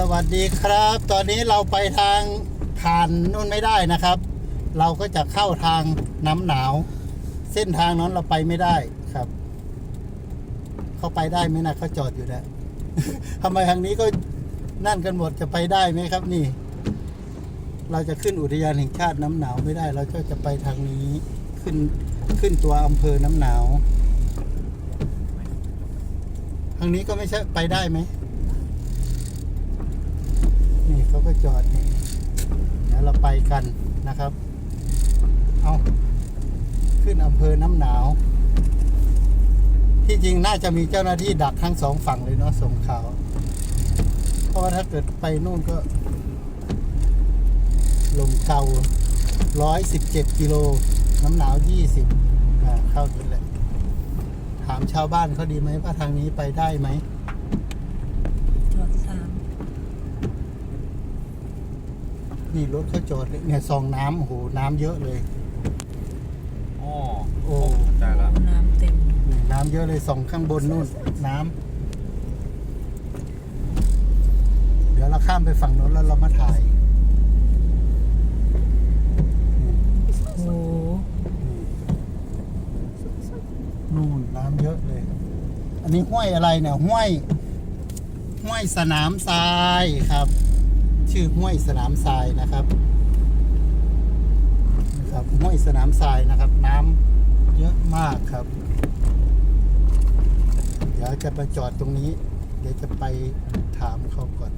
สวัสดีครับ ตอนนี้เราไปทางผ่านนู่นไม่ได้นะครับ เราก็จะเข้าทางน้ำหนาว เส้นทางนั้นเราไปไม่ได้ครับ เขาไปได้ไหมนะเขาจอดอยู่นะทำไมทางนี้ก็นั่นกันหมดจะไปได้ไหมครับ นี่ เราจะขึ้นอุทยานแห่งชาติน้ำหนาวไม่ได้ เราก็จะไปทางนี้ขึ้นขึ้นตัวอำเภอน้ำหนาวทางนี้ก็ไม่ใช่ไปได้ไหม ก็จอดนี่เดี๋ยวเราไปกันนะครับ เอาขึ้นอำเภอน้ำหนาว ที่จริงน่าจะมีเจ้าหน้าที่ดักทั้งสองฝั่งเลยเนาะส่งข่าว เพราะว่าถ้าเกิดไปนู่นก็ ลมเก่าร้อยสิบเจ็ดกิโล น้ำหนาวยี่สิบเข้านี่แหละ ถามชาวบ้านเขาดีไหมว่าทางนี้ไปได้ไหมจอดสาม นี่รถเขาจอดเลยเนี่ยซองน้ำโอ้โหน้ำเยอะเลยอ๋อโอ้เข้าใจแล้วน้ำเต็มนี่น้ำเยอะเลยส่องข้างบนนู่นน้ำเดี๋ยวเราข้ามไปฝั่งโน้นแล้วเรามาถ่ายโอ้โหนู่นน้ำเยอะเลย อันนี้ห้วยอะไรเนี่ยห้วยห้วยสนามทรายครับ ชื่อห้วยสนามทรายนะครับนะครับห้วยสนามทรายนะครับ น้ำเยอะมากครับ เดี๋ยวจะไปจอดตรงนี้ เดี๋ยวจะไปถามเขาก่อน